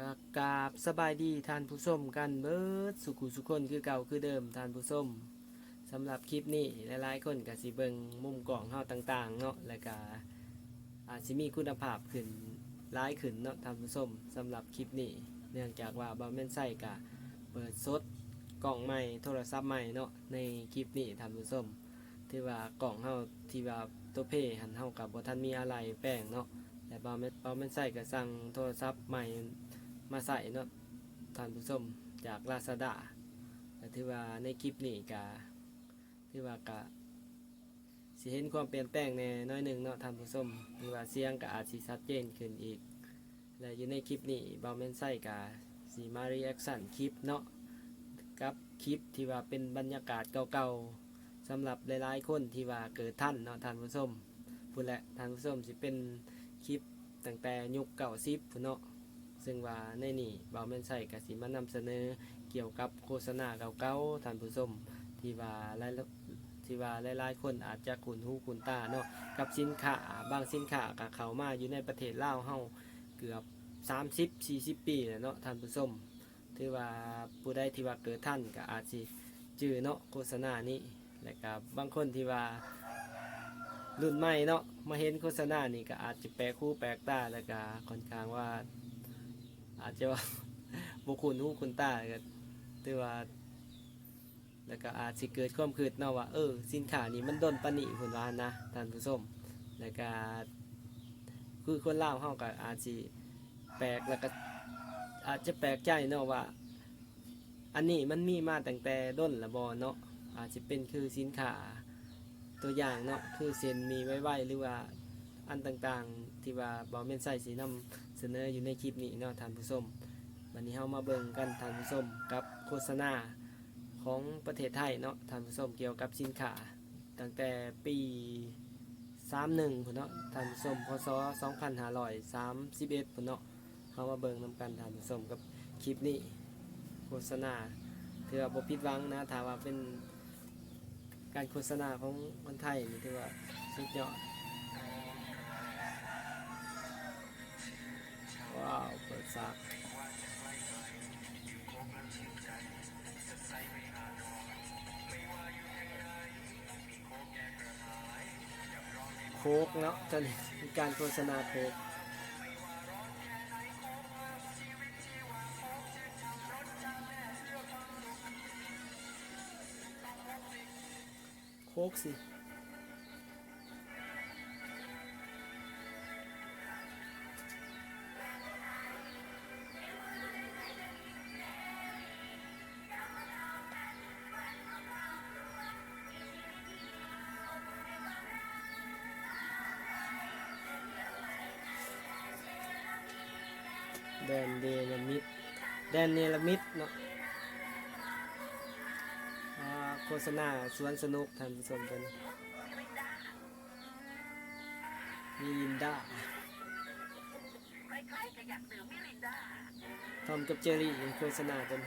ก็กราบสบายดีท่านผู้ชมกันเบิดสุขุสุคนคือเก่าคือเดิมท่านผู้ชมสำหรับคลิปนี้หลายๆคนก็สิเบิงมุมกล่องเฮาต่างๆเนาะแล้วก็อาจสิมีคุณภาพขึ้นหลายขึ้นเนาะท่านผู้ชมสำหรับคลิปนี้ เนื่องจากว่าบ่แม่นใส่ก็เปิดสดกล่องใหม่โทรศัพท์ใหม่เนาะในคลิปนี้ท่านผู้ชมที่ว่ากล่องเฮาที่ว่าตัวเพหันเฮากับบ่ทันมีอะไรแป้งเนาะแต่บาเม็ดบาเม็ดใส่ก็สั่งโทรศัพท์ใหม่ มาใส่เนาะท่านผู้ชมจากลาซาด้าแต่ที่ว่าในคลิปนี้ก็ที่ว่ากะสิเห็นความเปลี่ยนแปลงในน้อยหนึ่งเนาะท่านผู้ชมที่ว่าเสียงก็อาจสิชัดเจนขึ้นอีก และอยู่ในคลิปนี้บาเม็ดใส่ก็สีมารีแอคชั่นคลิปเนาะกับคลิปที่ว่าเป็นบรรยากาศเก่าๆสำหรับหลายๆคนที่ว่าเกิดท่านเนาะท่านผู้ชมพูดแหละท่านผู้ชมสิเป็นคลิปตั้งแต่ยุคเก่าซิปเนาะ ซึ่งว่าในนี่เบาแม่นใส่กสิมานำเสนอเกี่ยวกับโฆษณาเก่าๆท่านผู้ชมที่ว่าหลายที่ว่าหลายๆคนอาจจะคุ้นหูคุ้นตาเนาะกับสินค้าบางสินค้าก็เข้ามาอยู่ในประเทศลาวเฮาเกือบ 30 40 ปีแล้วเนาะท่านผู้ชมที่ว่าผู้ใดที่ว่าเกิดท่านก็อาจสิจื้อเนาะโฆษณานี้และก็บางคนที่ว่ารุ่นใหม่เนาะมาเห็นโฆษณานี่ก็อาจจะแปลกคู่แปลกตาแล้วก็ค่อนข้างว่า อาจจะว่าบุคุณหูคุณตาก็ถือว่า แล้วก็อาจสิเกิดความคิดเนาะว่าเออสินค้านี่มันดนปานนิคุณว่านะท่านผู้ชมแล้วก็คือคนลาวเฮาก็อาจสิแปลกแล้วก็อาจจะแปลกใจเนาะว่า อันนี้มันมีมาตั้งแต่ด้นละบอเนาะอาจจะเป็นคือสินค้าตัวอย่างเนาะคือเส้นมีไว้ไว้หรือว่าอันต่างๆ ที่ว่าบอเมนใส่สีน้ำ เสนออยู่ในคลิปนี้เนาะท่านผู้ชมวันนี้เฮามาเบิ่งกันท่านผู้ชมกับโฆษณาของประเทศไทยเนาะท่านผู้ชมเกี่ยวกับสินค้าตั้งแต่ปี31พุ่นเนาะท่านผู้ชมพศ2531พุ่นเนาะเฮามาเบิ่งนํกันท่านผู้ชมกับคลิปนี้โฆษณาเถือบ่ผิดหวังนะถ้าว่าเป็นการโฆษณาของคนไทยนี่ถือว่าสุดยอด ว้าวเปิดซักโคกเนาะจะมีการโฆษณาโคกโคกสิ แดนเดลมิดแดนเนลมิดเนาะโฆษณาสวนสนุกท่านผู้ชมเป็นมีลินดาใครๆก็อยากดื่มมิรินดาทอมกับเจอรี่โฆษณาเป็น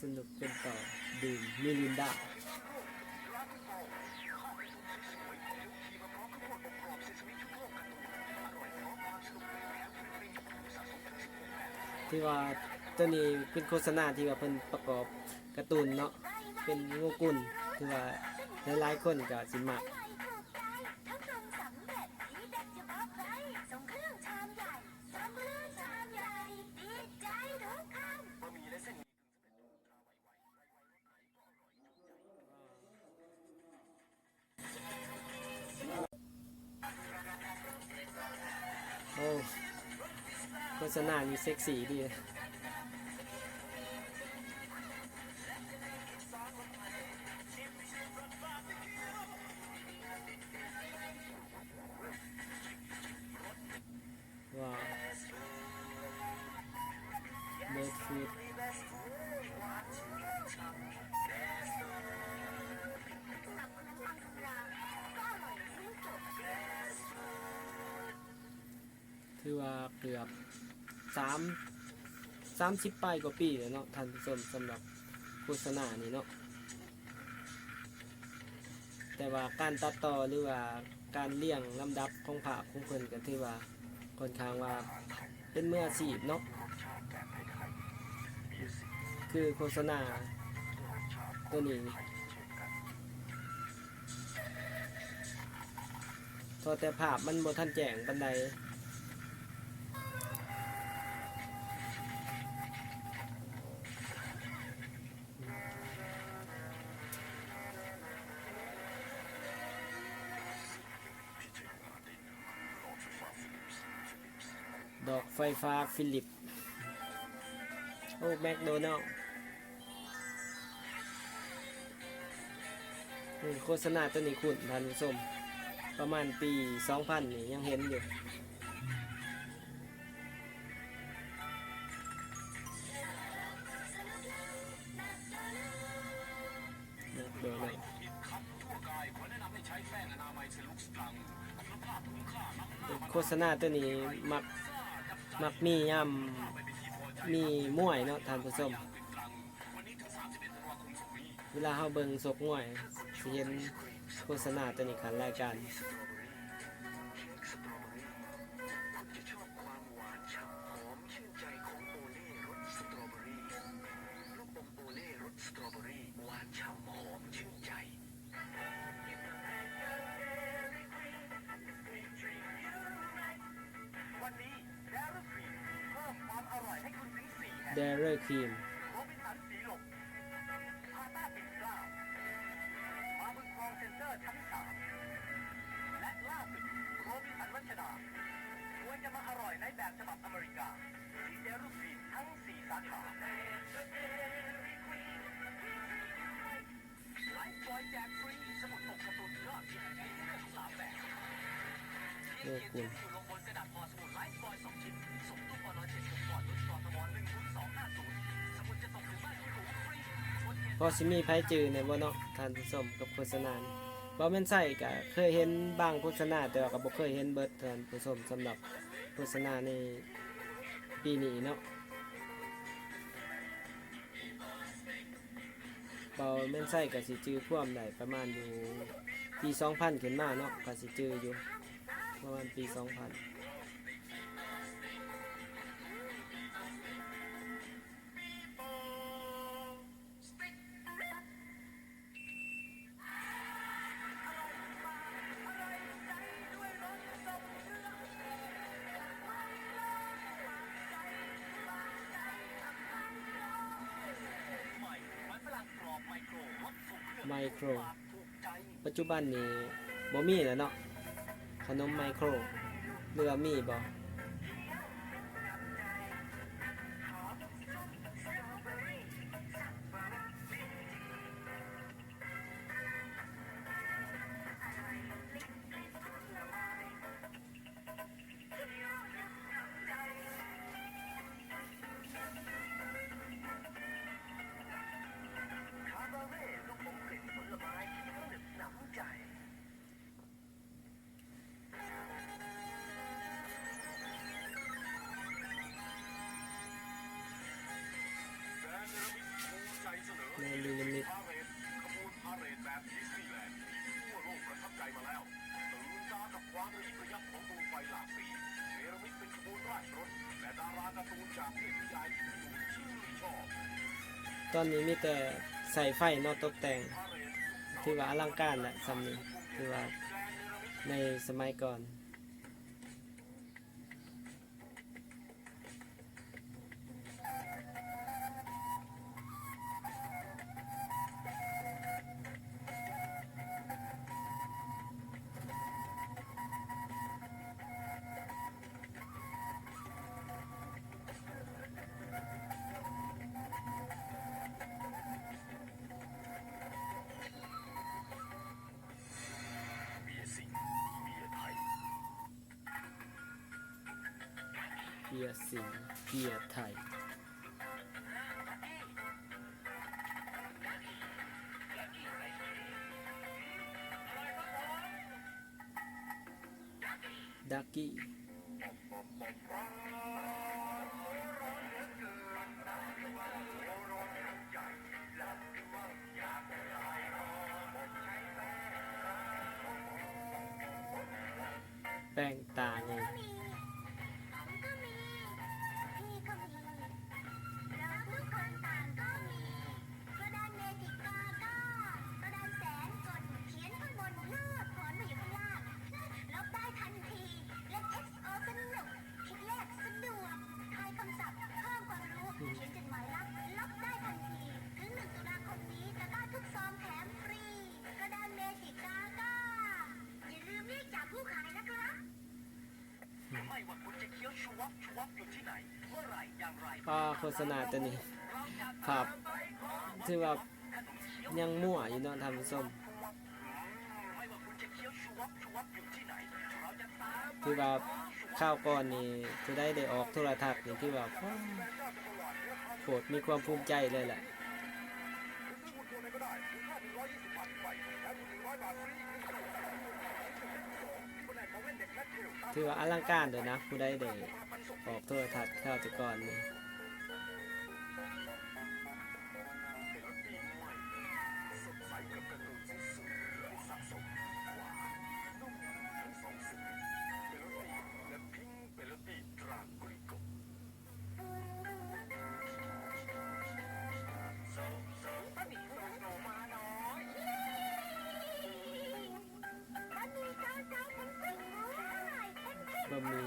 สนุกเป็นต่อดื่มมิลินดา ที่ว่าตัวนี้เป็นโฆษณาที่ว่าเพิ่นประกอบการ์ตูนเนาะเป็นงูกุลที่ว่าหลายๆคนก็สิมัก หน้านี่เซ็กซี่ดีามสามสิบปลายกว่าปีเลยเนาะท่านผู้ชมสำหรับโฆษณานี่เนาะแต่ว่าการตัดต่อหรือว่าการเลี้ยงลำดับของภาพของเพิ่นก็ถือว่าค่อนข้างว่าเป็นมืออาชีพเนาะคือโฆษณาตัวนี้พอแต่ภาพมันบ่ทันแจ้งปานใด ดอกไฟฟ้าฟิลิป โอ้แมคโดนัลล์นี่โฆษณาตัวนี้คุณท่านผู้ชมประมาณปี 2000นี่ยังเห็นอยู่โดนัลล์โฆษณาตัวนี้มัก มักมีย่ำมีม่วยเนาะท่านผู้ชมเวลาเฮาเบิ่งศกม่วยสิเห็นโฆษณาตัวนี้ขันรายการ เดเรอร์ครีมโรบินสันสีหลกพาต้าปิ่นเกล้ามาบุญครองเซ็นเตอร์ชั้นสามและล่าสุดโรบินสันรัชดาชวนจะมาอร่อยในแบบฉบับอเมริกาที่เดรุครีมทั้งสี่สาขาไลฟ์บอยแจกฟรีสมุดปกการ์ตูนยอดฮิตมีให้เลือกสามแบบโอ้คุณอยู่ลงบนกระดาษพอสมุดไลฟ์บอยสองชิ้นอนอเนด์รุ่นกทมหนึ่งศูนย์สองห้าศูนย์สมุดจะส่งถึงบ้านคุณหนูฟรีชวนกินพอสิมีไผจือในบ่เนาะทานผู้ชมกับโฆษณาบ่แม่นใส่ก็เคยเห็นบางโฆษณาแต่ว่าก็บ่เคยเห็นเบิดท่านผู้ชมสำหรับโฆษณาในปีนี้เนาะบ่แม่นใส่ก็สิจื้อพ่วมได้ประมาณอยู่ปี 2000 ขึ้นมาเนาะก็สิจื้ออยู่ ประมาณปี 2000 ไมโคร ปัจจุบันนี้บ่มีแล้วเนาะขนมไมโครเรือมีบ่ รถและดาราการ์ตูนจากเทพนิยายที่หนูชื่นชอบตอนนี้มีแต่ใส่ไฟนอตกแต่งพาเหรดถือว่าอลังการแหละสำนี้ถือว่าในสมัยก่อน กียร์สิงเกียร์ไทย ดักกี้แป้งตาไงก็าโฆษณาตัวนี้เราจะภาพที่ว่ายังมั่วอยู่เนาะท่านผู้ชมคุณจะเคี้ยวชวับชวับอว่าข้าวก่อนนี่จะได้ได้ออกโทรทัศน์นี่ที่ว่าโคตรมีความภูมิใจเลยแหละ คือว่าอลังการเลยนะผู้ได้เด้ออกโทรทัศน์ข้าวแต่ก่อนนี่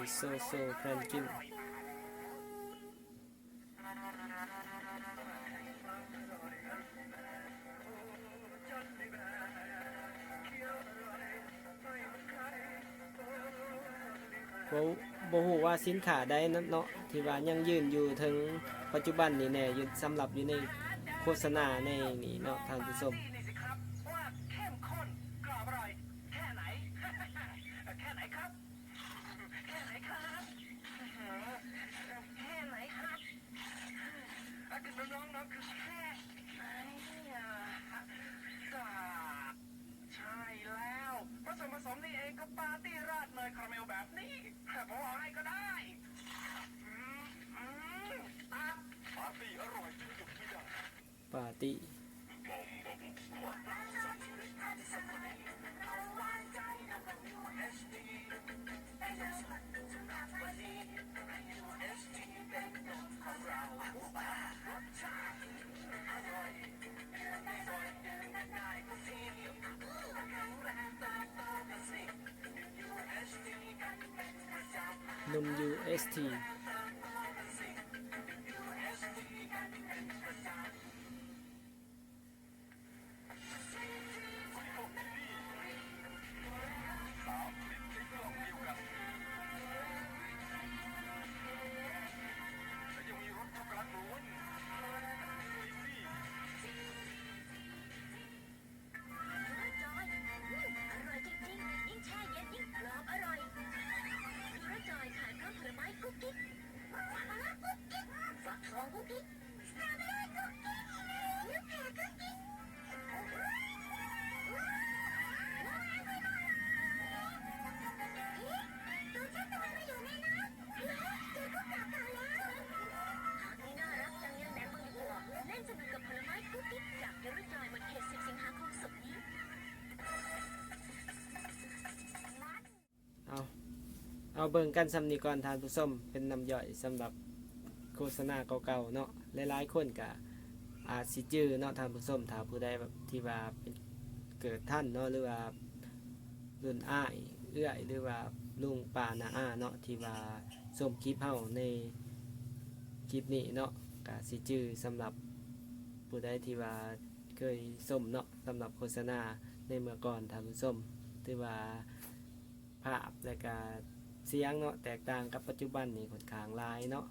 กบะหมี่โซโซแพนกินบ่บ่ฮู้ว่าสินค้าใดนั้นเนาะที่ว่ายังยืนอยู่ถึงปัจจุบันนี่แน่อยู่สำหรับอยู่ในโฆษณาในนี่เนาะท่านผู้ชม นี่สิครับว่าเข้มข้นกรอบอร่อยแค่ไหน แค่ไหนครับ แค่ไหนครับแค่ไหนครับอะคือน้องๆน้องคือแค่ไหนอะก็ ใช่แล้วเพราะส่วนผสมนี่เองก็ปาร์ตี้ราดเนยคาราเมลแบบนี้ผมเอาให้ก็ได้อืมอืมอะปาร์ตี้อร่อยจนหยุดไม่ได้ปาร์ตี้ นม UST เอาเบิ่งกันสำนีก่อนทานผู้ชมเป็นนำย่อยสำหรับโฆษณาเก่าๆเนาะหลายๆคนก็อาจสิจื้อเนาะทานผู้ชมถ้าผู้ใดแบบที่ว่าเป็นเกิดท่านเนาะหรือว่ารุ่นอ้ายเอื้อยหรือว่าลุงป้านาอ้าเนาะที่ว่าชมคลิปเฮาในคลิปนี้เนาะก็สิจื้อสำหรับผู้ใดที่ว่าเคยชมเนาะสำหรับโฆษณาในเมื่อก่อนทานผู้ชมที่ว่าภาพและก็ เสียงเนาะแตกต่างกับปัจจุบันนี่ค่อนข้างหลายเนาะ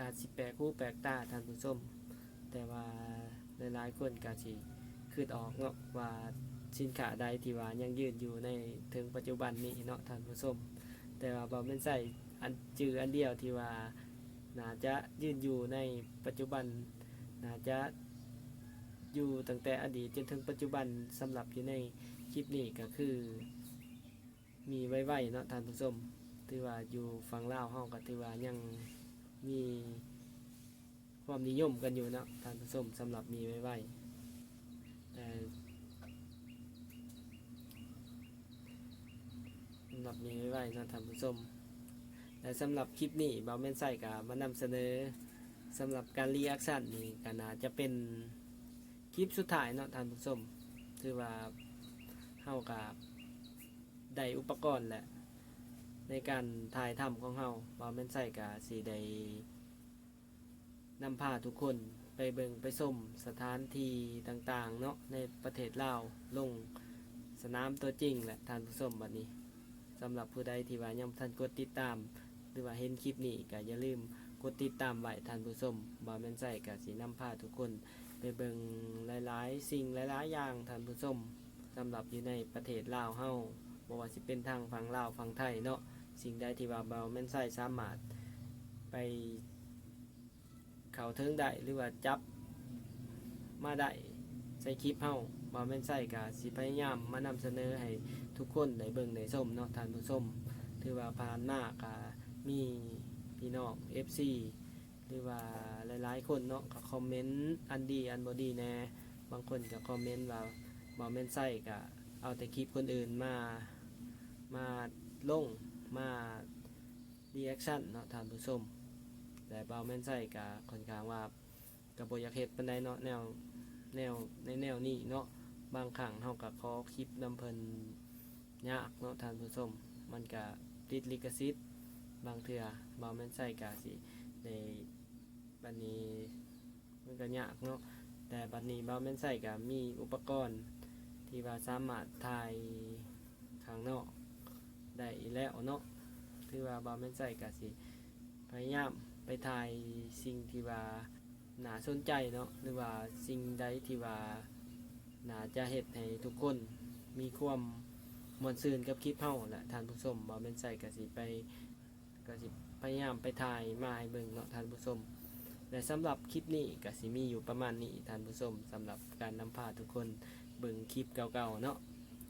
อาจสิแปลกหูแปลกตาท่านผู้ชมแต่ว่าหลายๆคนก็สิคิดออกเนาะว่าสินค้าใดที่ว่ายังยืนอยู่ในถึงปัจจุบันนี้เนาะท่านผู้ชมแต่ว่าบ่แม่นใส่อันจืออันเดียวที่ว่าน่าจะยืนอยู่ในปัจจุบันน่าจะอยู่ตั้งแต่อดีตจนถึงปัจจุบันสำหรับอยู่ในคลิปนี้ก็คือ มีไว้ไว้เนาะท่านผู้ชม ถือว่าอยู่ฝั่งลาวเฮาก็ถือว่ายังมีความนิยมกันอยู่เนาะท่านผู้ชมสำหรับมีไว้ไว้แต่สำหรับมีไว้ไว้นะท่านผู้ชมและสำหรับคลิปนี้เบาแม่นใส่กับมานำเสนอสำหรับการรีแอคชั่นนี่ก็น่าจะเป็นคลิปสุดท้ายเนาะท่านผู้ชมคือว่าเฮากับได้อุปกรณ์แหละ ในการถ่ายทำของเฮาบาแม่นใส่กับสีได้นำพาทุกคนไปเบิงไปชมสถานที่ต่าง ๆ เนาะในประเทศลาวลงสนามตัวจริงแหละท่านผู้ชมบัดนี้สำหรับผู้ใดที่ว่ายังท่านกดติดตาม หรือว่าเห็นคลิปนี้ก็อย่าลืมกดติดตามไว้ท่านผู้ชมบ่แม่นใส่ก็สินำพาทุกคน ไปเบิงหลายๆ สิ่งหลายๆอย่างท่านผู้ชมสำหรับอยู่ในประเทศลาวเฮาบ่ว่าสิเป็นทางฝั่งลาวฝั่งไทยเนาะ สิ่งใดที่ว่าเบ่แม่นใส่สามารถไปเข้าถึงได้หรือว่าจับมาได้ใส่คลิปเฮาบ่แม่นใส่กะสิพยายามมานำเสนอให้ทุกคนได้เบิ่งได้มเนาะท่านผู้ชมถือว่าผ่านมากะมีพี่น้อง FC หรือว่าหลายๆคนเนาะก็คอมเมนต์อันดีอันบ่ดีแน่บางคนก็คอมเมนต์ว่าบ่แม่นใส่กะเอาแต่คลิปคนอื่นมามาลง มารีแอคชั่นเนาะท่านผู้ชมแต่บ่แม่นใส่กะค่อนข้างว่าก็บ่อยากเฮ็ดปานใดเนาะแนวแนวในแนวนี้เนาะบางครั้งเฮาก็ขอคลิปนำเพิ่นยากเนาะท่านผู้ชมมันก็ติดลิขสิทธิ์บางเทื่อบ่แม่นใส่กะสิในบัดนี้มันก็ยากเนาะแต่บัดนี้บ่แม่นใส่ก็มีอุปกรณ์ที่ว่าสามารถถ่ายข้างนอก ได้แล้วเนาะคือว่าบ่แม่นใส่ก็สิพยายามไปถ่ายสิ่งที่ว่าน่าสนใจเนาะหรือว่าสิ่งใดที่ว่าน่าจะเฮ็ดให้ทุกคนมีความมวนซื่นกับคลิปเฮาแหละท่านผู้ชมบ่แม่นใส่ก็สิไปก็สิพยายามไปถ่ายมาให้เบิ่งเนาะท่านผู้ชมและสำหรับคลิปนี้ก็สิมีอยู่ประมาณนี้ท่านผู้ชมสำหรับการนำพาทุกคนเบิ่งคลิปเก่าๆเนาะ